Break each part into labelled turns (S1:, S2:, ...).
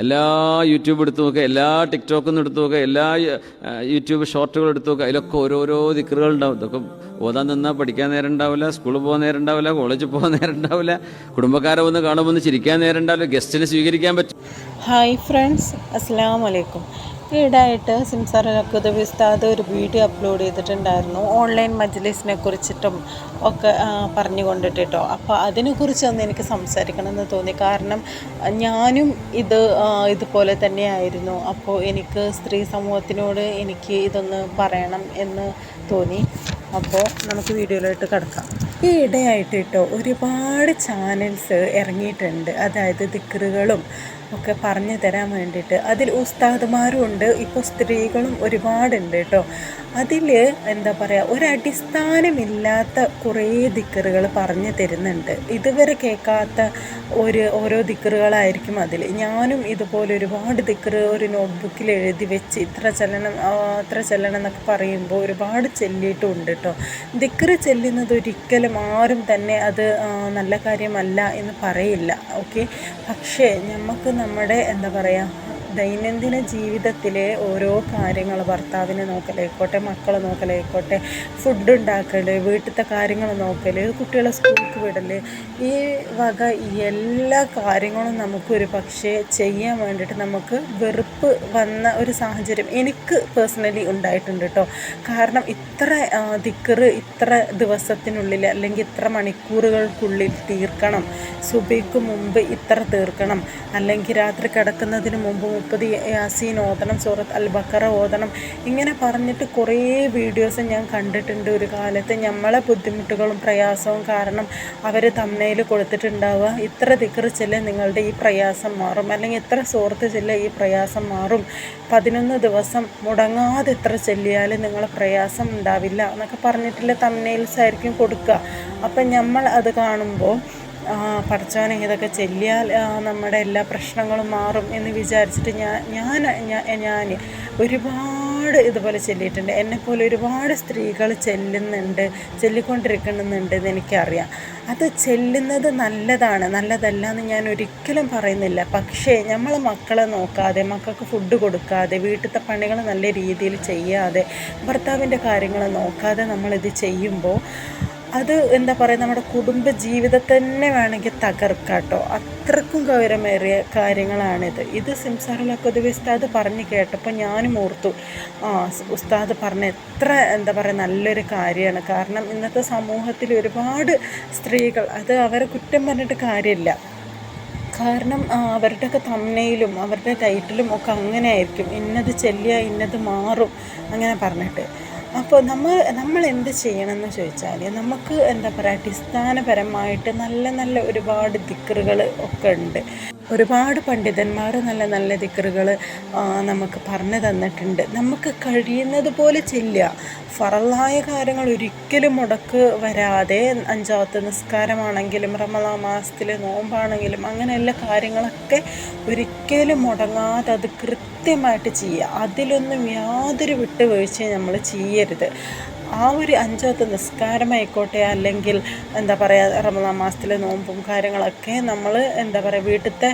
S1: എല്ലാ യൂട്യൂബ് എടുത്തു നോക്കുക എല്ലാ ടിക്ടോക്കിൽ നിന്ന് എടുത്തു നോക്കുക എല്ലാ യൂട്യൂബ് ഷോർട്ടുകൾ എടുത്തു നോക്കുക അതിലൊക്കെ ഓരോരോ ദിക്കറുകൾ ഉണ്ടാവും. ഇതൊക്കെ ഓതാൻ നിന്നാൽ പഠിക്കാൻ നേരം ഉണ്ടാവില്ല സ്കൂളിൽ പോകാൻ നേരം ഉണ്ടാവില്ല കോളേജിൽ പോകാൻ നേരം ഉണ്ടാവില്ല. കുടുംബക്കാരെ ഒന്ന് കാണുമ്പോൾ ഒന്ന് ചിരിക്കാൻ നേരം ഉണ്ടാവില്ല ഗസ്റ്റിനെ സ്വീകരിക്കാൻ പറ്റും.
S2: ഹായ് ഫ്രണ്ട്സ് അസ്സാം വലൈക്കും ഈടായിട്ട് സിംസാർ ലക്കുദ് ഉസ്താദ് ഒരു വീഡിയോ അപ്ലോഡ് ചെയ്തിട്ടുണ്ടായിരുന്നു. ഓൺലൈൻ മജ്ലിസിനെ കുറിച്ചിട്ടും ഒക്കെ പറഞ്ഞു കൊണ്ടിട്ടോ അപ്പോൾ അതിനെക്കുറിച്ചൊന്ന് എനിക്ക് സംസാരിക്കണമെന്ന് തോന്നി. കാരണം ഞാനും ഇത് ഇതുപോലെ തന്നെയായിരുന്നു. അപ്പോൾ എനിക്ക് സ്ത്രീ സമൂഹത്തിനോട് എനിക്ക് ഇതൊന്ന് പറയണം എന്ന് തോന്നി. അപ്പോൾ നമുക്ക് വീഡിയോയിലോട്ട് കിടക്കാം. ഈ ഇടയായിട്ട് കേട്ടോ ഒരുപാട് ചാനൽസ് ഇറങ്ങിയിട്ടുണ്ട്. അതായത് ദിക്കറുകളും ഒക്കെ പറഞ്ഞു തരാൻ വേണ്ടിയിട്ട്. അതിൽ ഉസ്താദുമാരും ഉണ്ട്. ഇപ്പോൾ സ്ത്രീകളും ഒരുപാടുണ്ട് കേട്ടോ. അതിൽ എന്താ പറയുക ഒരടിസ്ഥാനമില്ലാത്ത കുറേ ദിക്കറുകൾ പറഞ്ഞു തരുന്നുണ്ട്. ഇതുവരെ കേൾക്കാത്ത ഒരു ഓരോ ദിക്കറുകളായിരിക്കും അതിൽ. ഞാനും ഇതുപോലെ ഒരുപാട് ദിക്കറ് ഒരു നോട്ട്ബുക്കിൽ എഴുതി വെച്ച് ഇത്ര ആ, അത്ര ചെല്ലണം എന്നൊക്കെ പറയുമ്പോൾ ഒരുപാട് ചെല്ലിയിട്ടുണ്ട് കേട്ടോ. ദിക്കറ് ചെല്ലുന്നത് ഒരിക്കലും ആരും തന്നെ അത് നല്ല കാര്യമല്ല എന്ന് പറയില്ല. ഓക്കെ? പക്ഷേ നമുക്ക് നമ്മുടെ എന്താ പറയുക ദൈനംദിന ജീവിതത്തിലെ ഓരോ കാര്യങ്ങൾ ഭർത്താവിനെ നോക്കലായിക്കോട്ടെ മക്കളെ നോക്കലായിക്കോട്ടെ ഫുഡ് ഉണ്ടാക്കൽ വീട്ടിലത്തെ കാര്യങ്ങൾ നോക്കൽ കുട്ടികളെ സ്കൂൾക്ക് വിടൽ ഈ വക എല്ലാ കാര്യങ്ങളും നമുക്കൊരു പക്ഷേ ചെയ്യാൻ വേണ്ടിയിട്ട് നമുക്ക് വെറുപ്പ് വന്ന ഒരു സാഹചര്യം എനിക്ക് പേഴ്സണലി ഉണ്ടായിട്ടുണ്ട് കേട്ടോ കാരണം ഇത്ര ദിക്കറ് ഇത്ര ദിവസത്തിനുള്ളിൽ അല്ലെങ്കിൽ ഇത്ര മണിക്കൂറുകൾക്കുള്ളിൽ തീർക്കണം. സുബിക്ക് മുമ്പ് ഇത്ര തീർക്കണം. അല്ലെങ്കിൽ രാത്രി കിടക്കുന്നതിന് മുമ്പ് മുപ്പത് യാസീൻ ഓതണം സൂറത്ത് അൽ ബക്കറ ഓതണം. ഇങ്ങനെ പറഞ്ഞിട്ട് കുറേ വീഡിയോസ് ഞാൻ കണ്ടിട്ടുണ്ട് ഒരു കാലത്ത്. നമ്മളെ ബുദ്ധിമുട്ടുകളും പ്രയാസവും കാരണം അവർ തമ്മയിൽ കൊടുത്തിട്ടുണ്ടാവുക. ഇത്ര ദിക്കറ് ചെല്ലെ നിങ്ങളുടെ ഈ പ്രയാസം മാറും. അല്ലെങ്കിൽ ഇത്ര സുഹൃത്ത് ചെല്ലെ ഈ പ്രയാസം മാറും. പതിനൊന്ന് ദിവസം മുടങ്ങാതെ ഇത്ര ചെല്ലിയാൽ നിങ്ങളെ പ്രയാസം ഉണ്ടാവില്ല എന്നൊക്കെ പറഞ്ഞിട്ടുള്ള തമ്മനെയിൽസ് ആയിരിക്കും കൊടുക്കുക. അപ്പം നമ്മൾ അത് കാണുമ്പോൾ ആ, പഠിച്ചവനെ ഇതൊക്കെ ചെല്ലിയാൽ നമ്മുടെ എല്ലാ പ്രശ്നങ്ങളും മാറും എന്ന് വിചാരിച്ചിട്ട് ഞാൻ ഞാൻ ഞാൻ ഒരുപാട് ഇതുപോലെ ചെല്ലിയിട്ടുണ്ട്. എന്നെപ്പോലെ ഒരുപാട് സ്ത്രീകൾ ചെല്ലുന്നുണ്ട് ചെല്ലിക്കൊണ്ടിരിക്കുന്നുണ്ട് എന്ന് എനിക്കറിയാം. അത് ചെല്ലുന്നത് നല്ലതാണ്. നല്ലതല്ല എന്ന് ഞാൻ ഒരിക്കലും പറയുന്നില്ല. പക്ഷേ നമ്മൾ മക്കളെ നോക്കാതെ മക്കൾക്ക് ഫുഡ് കൊടുക്കാതെ വീട്ടിലത്തെ പണികൾ നല്ല രീതിയിൽ ചെയ്യാതെ ഭർത്താവിന്റെ കാര്യങ്ങൾ നോക്കാതെ നമ്മളിത് ചെയ്യുമ്പോൾ അത് എന്താ പറയുക നമ്മുടെ കുടുംബ ജീവിതത്തെ തന്നെ വേണമെങ്കിൽ തകർക്കാട്ടോ. കേട്ടോ അത്രക്കും ഗൗരവമേറിയ കാര്യങ്ങളാണിത്. ഇത് സിംസാറിലൊക്കെ ഉസ്താദ് പറഞ്ഞ് കേട്ടപ്പോൾ ഞാനും ഓർത്തു ആ ഉസ്താദ് പറഞ്ഞ എത്ര എന്താ പറയുക നല്ലൊരു കാര്യമാണ്. കാരണം ഇന്നത്തെ സമൂഹത്തിൽ ഒരുപാട് സ്ത്രീകൾ അത് അവരെ കുറ്റം പറഞ്ഞിട്ട് കാര്യമില്ല. കാരണം അവരുടെയൊക്കെ തമ്മനയിലും അവരുടെ ടൈറ്റിലും ഒക്കെ അങ്ങനെ ആയിരിക്കും ഇന്നത് ചെല്ലിയ ഇന്നത് മാറും അങ്ങനെ പറഞ്ഞിട്ട്. അപ്പോൾ നമ്മൾ നമ്മൾ എന്ത് ചെയ്യണമെന്ന് ചോദിച്ചാൽ നമുക്ക് എന്താ പറയുക അടിസ്ഥാനപരമായിട്ട് നല്ല നല്ല ഒരുപാട് ദിക്കറുകൾ ഒക്കെ ഉണ്ട്. ഒരുപാട് പണ്ഡിതന്മാർ നല്ല നല്ല ദിക്കറുകൾ നമുക്ക് പറഞ്ഞു തന്നിട്ടുണ്ട്. നമുക്ക് കഴിയുന്നത് പോലെ ചെല്ലുക. ഫറലായ കാര്യങ്ങൾ ഒരിക്കലും മുടക്ക് വരാതെ അഞ്ചാമത്തെ നിസ്കാരമാണെങ്കിലും റമള മാസത്തിൽ നോമ്പാണെങ്കിലും അങ്ങനെയുള്ള കാര്യങ്ങളൊക്കെ ഒരിക്കലും മുടങ്ങാതെ അത് കൃത്യമായിട്ട് ചെയ്യുക. അതിലൊന്നും യാതൊരു വിട്ടുവീഴ്ചയും നമ്മൾ ചെയ്യരുത്. ആ ഒരു അഞ്ചാമത്തെ നിസ്കാരമായിക്കോട്ടെ അല്ലെങ്കിൽ എന്താ പറയുക റമദാൻ മാസത്തിലെ നോമ്പും കാര്യങ്ങളൊക്കെ നമ്മൾ എന്താ പറയുക വീട്ടിലത്തെ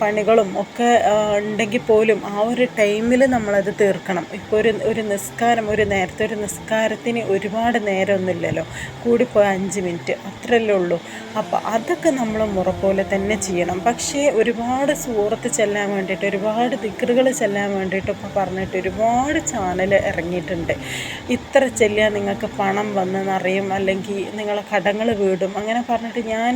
S2: പണികളും ഒക്കെ ഉണ്ടെങ്കിൽ പോലും ആ ഒരു ടൈമിൽ നമ്മളത് തീർക്കണം. ഇപ്പോൾ ഒരു ഒരു നിസ്കാരം ഒരു നേരത്തെ ഒരു നിസ്കാരത്തിന് ഒരുപാട് നേരമൊന്നുമില്ലല്ലോ. കൂടിപ്പോയി അഞ്ച് മിനിറ്റ് അത്രയല്ലേ ഉള്ളൂ. അപ്പോൾ അതൊക്കെ നമ്മൾ മുറ പോലെ തന്നെ ചെയ്യണം. പക്ഷേ ഒരുപാട് സൂറത്ത് ചെല്ലാൻ വേണ്ടിയിട്ട് ഒരുപാട് ദിക്കറുകൾ ചെല്ലാൻ വേണ്ടിയിട്ട് ഇപ്പോൾ പറഞ്ഞിട്ട് ഒരുപാട് ചാനൽ ഇറങ്ങിയിട്ടുണ്ട്. ഇത്ര ചെല്ലിയാൽ നിങ്ങൾക്ക് പണം വന്നെന്നറിയും അല്ലെങ്കിൽ നിങ്ങളെ കടങ്ങൾ വീടും. അങ്ങനെ പറഞ്ഞിട്ട് ഞാൻ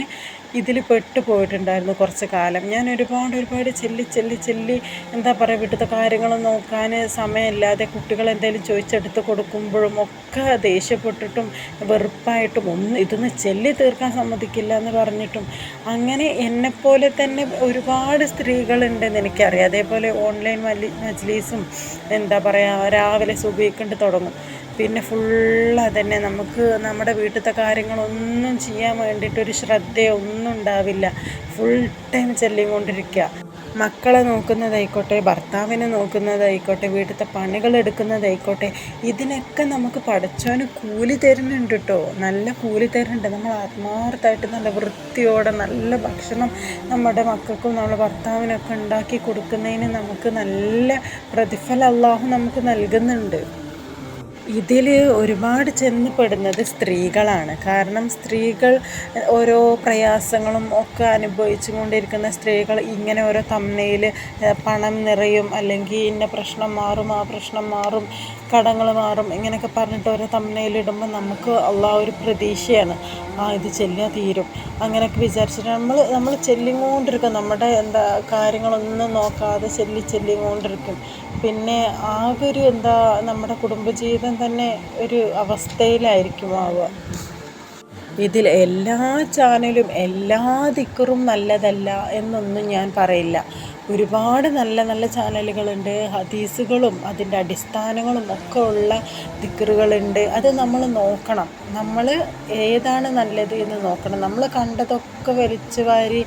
S2: ഇതിൽ പെട്ടു പോയിട്ടുണ്ടായിരുന്നു കുറച്ച് കാലം. ഞാൻ ഒരുപാട് ഒരുപാട് ചെല്ലി ചെല്ലി ചെല്ലി എന്താ പറയുക വീട്ടിലത്തെ കാര്യങ്ങൾ നോക്കാൻ സമയമില്ലാതെ കുട്ടികൾ എന്തെങ്കിലും ചോദിച്ചെടുത്ത് കൊടുക്കുമ്പോഴും ഒക്കെ ദേഷ്യപ്പെട്ടിട്ടും വെറുപ്പായിട്ടും ഒന്ന് ഇതൊന്ന് ചെല്ലി തീർക്കാൻ സമ്മതിക്കില്ല എന്ന് പറഞ്ഞിട്ടും അങ്ങനെ എന്നെപ്പോലെ തന്നെ ഒരുപാട് സ്ത്രീകളുണ്ടെന്ന് എനിക്കറിയാം. അതേപോലെ ഓൺലൈൻ മലി മജ്ലീസും എന്താ പറയുക രാവിലെ സുബഹിക്കൊണ്ട് തുടങ്ങും. പിന്നെ ഫുള്ള് തന്നെ നമുക്ക് നമ്മുടെ വീട്ടിലത്തെ കാര്യങ്ങളൊന്നും ചെയ്യാൻ വേണ്ടിയിട്ടൊരു ശ്രദ്ധയൊന്നും ഉണ്ടാവില്ല. ഫുൾ ടൈം ചെല്ലിക്കൊണ്ടിരിക്കുക മക്കളെ നോക്കുന്നതായിക്കോട്ടെ ഭർത്താവിനെ നോക്കുന്നതായിക്കോട്ടെ വീട്ടിലത്തെ പണികൾ എടുക്കുന്നതായിക്കോട്ടെ ഇതിനൊക്കെ നമുക്ക് പഠിച്ചവന് കൂലി തരുന്നുണ്ട് കേട്ടോ നല്ല കൂലി തരുന്നുണ്ട്. നമ്മൾ ആത്മാർത്ഥമായിട്ട് നല്ല വൃത്തിയോടെ നല്ല ഭക്ഷണം നമ്മുടെ മക്കൾക്കും നമ്മുടെ ഭർത്താവിനൊക്കെ ഉണ്ടാക്കി കൊടുക്കുന്നതിന് നമുക്ക് നല്ല പ്രതിഫലം അള്ളാഹു നമുക്ക് നൽകുന്നുണ്ട്. ഇതിൽ ഒരുപാട് ചെന്ന് പെടുന്നത് സ്ത്രീകളാണ്. കാരണം സ്ത്രീകൾ ഓരോ പ്രയാസങ്ങളും ഒക്കെ അനുഭവിച്ചു കൊണ്ടിരിക്കുന്ന സ്ത്രീകൾ ഇങ്ങനെ ഓരോ തമ്മയിൽ പണം നിറയും അല്ലെങ്കിൽ ഇന്ന പ്രശ്നം മാറും ആ പ്രശ്നം മാറും കടങ്ങൾ മാറും ഇങ്ങനെയൊക്കെ പറഞ്ഞിട്ട് ഓരോ തമ്മിലിടുമ്പോൾ നമുക്ക് ഉള്ള ഒരു പ്രതീക്ഷയാണ്. ആ ഇത് ചെല്ലിയാൽ തീരും. അങ്ങനെയൊക്കെ വിചാരിച്ചിട്ട് നമ്മൾ നമ്മൾ ചെല്ലിക്കൊണ്ടിരിക്കും നമ്മുടെ എന്താ കാര്യങ്ങളൊന്നും നോക്കാതെ ചെല്ലി ചെല്ലിക്കൊണ്ടിരിക്കും പിന്നെ ആകെ ഒരു എന്താ നമ്മുടെ കുടുംബജീവിതം തന്നെ ഒരു അവസ്ഥയിലായിരിക്കും ആവുക. ഇതിൽ എല്ലാ ചാനലും എല്ലാ ദിക്കറും നല്ലതല്ല എന്നൊന്നും ഞാൻ പറയില്ല. ഒരുപാട് നല്ല നല്ല ചാനലുകളുണ്ട്. ഹദീസുകളും അതിന്റെ അടിസ്ഥാനങ്ങളും ഒക്കെ ഉള്ള ദിക്കറുകളുണ്ട് അത് നമ്മൾ നോക്കണം. നമ്മൾ ഏതാണ് നല്ലത് എന്ന് നോക്കണം. നമ്മൾ കണ്ടതൊക്കെ വലിച്ചു വാരി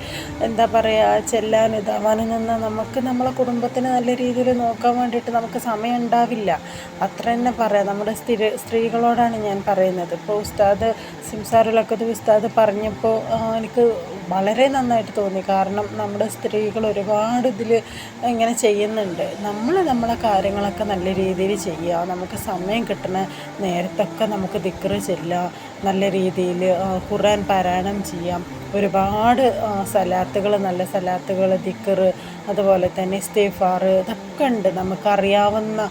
S2: എന്താ പറയുക ചെല്ലാൻ ഇതാവാനും നിന്ന് നമുക്ക് നമ്മളെ കുടുംബത്തിന് നല്ല രീതിയിൽ നോക്കാൻ വേണ്ടിയിട്ട് നമുക്ക് സമയം ഉണ്ടാവില്ല. അത്ര തന്നെ പറയാം. നമ്മുടെ സ്ഥിര സ്ത്രീകളോടാണ് ഞാൻ പറയുന്നത്. ഇപ്പോൾ ഉസ്താദ് സിംസാറുലക്കത് ഉസ്താദ് പറഞ്ഞപ്പോൾ എനിക്ക് വളരെ നന്നായിട്ട് തോന്നി. കാരണം നമ്മുടെ സ്ത്രീകൾ ഒരുപാട് ഇതിൽ ഇങ്ങനെ ചെയ്യുന്നുണ്ട്. നമ്മൾ നമ്മളെ കാര്യങ്ങളൊക്കെ നല്ല രീതിയിൽ ചെയ്യുക. നമുക്ക് സമയം കിട്ടുന്ന നേരത്തൊക്കെ നമുക്ക് ദിക്കറ് ചെല്ലുക. നല്ല രീതിയിൽ ഖുറാൻ പാരായണം ചെയ്യാം. ഒരുപാട് സലാത്തുകൾ നല്ല സലാത്തുകൾ ദിക്കറ് അതുപോലെ തന്നെ ഇസ്തീഫാർ ഇതൊക്കെ ഉണ്ട്. നമുക്കറിയാവുന്ന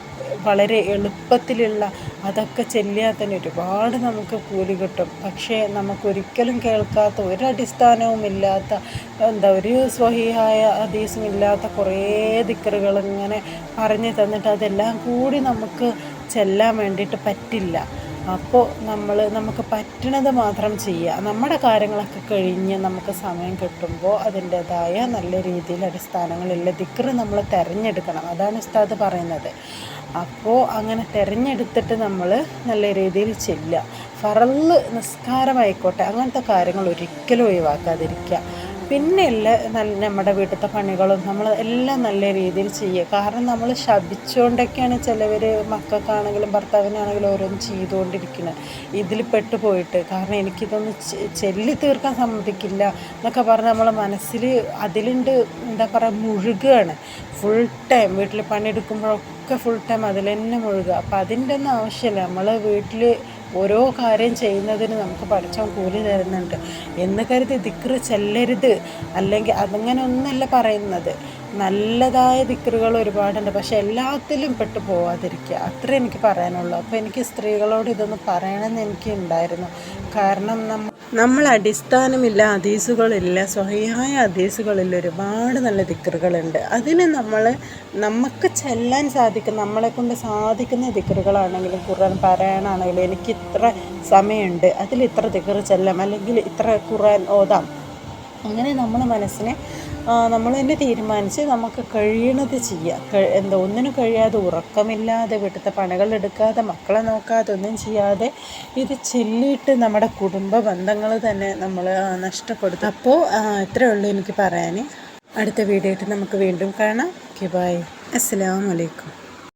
S2: വളരെ എളുപ്പത്തിലുള്ള അതൊക്കെ ചെല്ലിയാൽ തന്നെ ഒരുപാട് നമുക്ക് കൂലി കിട്ടും. പക്ഷേ നമുക്കൊരിക്കലും കേൾക്കാത്ത ഒരു അടിസ്ഥാനവും ഇല്ലാത്ത എന്താ ഒരു സ്വഹിയായ ഹദീസും ഇല്ലാത്ത കുറേ ദിക്കറുകൾ ഇങ്ങനെ പറഞ്ഞു തന്നിട്ട് അതെല്ലാം കൂടി നമുക്ക് ചെല്ലാൻ വേണ്ടിയിട്ട് പറ്റില്ല. അപ്പോൾ നമ്മൾ നമുക്ക് പറ്റണത് മാത്രം ചെയ്യുക നമ്മുടെ കാര്യങ്ങളൊക്കെ കഴിഞ്ഞ് നമുക്ക് സമയം കിട്ടുമ്പോൾ അതിന്റേതായ നല്ല രീതിയിൽ അടിസ്ഥാനങ്ങളില്ല. ദിക്കറ് നമ്മൾ തിരഞ്ഞെടുക്കണം. അതാണ് ഉസ്താദ് പറയുന്നത്. അപ്പോൾ അങ്ങനെ തിരഞ്ഞെടുത്തിട്ട് നമ്മൾ നല്ല രീതിയിൽ ചെല്ലുക. ഫറൽ നിസ്കാരമായിക്കോട്ടെ. അങ്ങനത്തെ കാര്യങ്ങൾ ഒരിക്കലും ഒഴിവാക്കാതിരിക്കുക. പിന്നെയുള്ള നല്ല നമ്മുടെ വീട്ടിലത്തെ പണികളും നമ്മൾ എല്ലാം നല്ല രീതിയിൽ ചെയ്യുക. കാരണം നമ്മൾ ശപിച്ചുകൊണ്ടൊക്കെയാണ് ചിലവർ മക്കൾക്കാണെങ്കിലും ഭർത്താവിനാണെങ്കിലും ഓരോന്ന് ചെയ്തുകൊണ്ടിരിക്കുന്നത് ഇതിൽ പെട്ടുപോയിട്ട് കാരണം എനിക്കിതൊന്ന് ചെല്ലി തീർക്കാൻ സമ്മതിക്കില്ല എന്നൊക്കെ പറഞ്ഞ് നമ്മളെ മനസ്സിൽ അതിലുണ്ട് എന്താ പറയുക മുഴുകുകയാണ് ഫുൾ ടൈം വീട്ടിൽ പണിയെടുക്കുമ്പോഴൊക്കെ ഫുൾ ടൈം അതിൽ തന്നെ മുഴുകുക അപ്പം അതിന്റെ ഒന്നും ആവശ്യമില്ല നമ്മൾ വീട്ടിൽ ഓരോ കാര്യം ചെയ്യുന്നതിന് നമുക്ക് പഠിച്ചവൻ കൂലി തരുന്നുണ്ട്. എന്ന് കരുതി ദിക്റ് ചെല്ലരുത്. അല്ലെങ്കിൽ അതങ്ങനെ ഒന്നല്ല പറയുന്നത്. നല്ലതായ ദിക്റുകൾ ഒരുപാടുണ്ട്. പക്ഷെ എല്ലാത്തിലും പെട്ടു പോവാതിരിക്കുക. അത്ര എനിക്ക് പറയാനുള്ളൂ. അപ്പോൾ എനിക്ക് സ്ത്രീകളോട് ഇതൊന്ന് പറയണമെന്ന് എനിക്ക് ഉണ്ടായിരുന്നു കാരണം നമ്മ നമ്മൾ അടിസ്ഥാനമില്ല ഹദീസുകളില്ല സ്വഹിയായ ഹദീസുകളില്ല ഒരുപാട് നല്ല ദിക്കറുകളുണ്ട് അതിന് നമ്മൾ നമുക്ക് ചെല്ലാൻ സാധിക്കും നമ്മളെ കൊണ്ട് സാധിക്കുന്ന ദിക്കറുകളാണെങ്കിലും ഖുർആൻ പറയാനാണെങ്കിലും എനിക്ക് ഇത്ര സമയമുണ്ട്. അതിൽ ഇത്ര ദിക്കറ് ചെല്ലാം അല്ലെങ്കിൽ ഇത്ര ഖുർആൻ ഓതാം. അങ്ങനെ നമ്മൾ മനസ്സിനെ നമ്മൾ തന്നെ തീരുമാനിച്ച് നമുക്ക് കഴിയണത് ചെയ്യുക എന്താ ഒന്നിനും കഴിയാതെ ഉറക്കമില്ലാതെ വീട്ടിലത്തെ പണികൾ എടുക്കാതെ മക്കളെ നോക്കാതെ ഒന്നും ചെയ്യാതെ ഇത് ചൊല്ലിയിട്ട് നമ്മുടെ കുടുംബ ബന്ധങ്ങൾ തന്നെ നമ്മൾ നഷ്ടപ്പെടുത്തും. അപ്പോൾ ഇത്രയേ ഉള്ളൂ എനിക്ക് പറയാൻ. അടുത്ത വീഡിയോ ആയിട്ട് നമുക്ക് വീണ്ടും കാണാം. ഓക്കെ ബൈ അസ്സലാമു അലൈക്കും.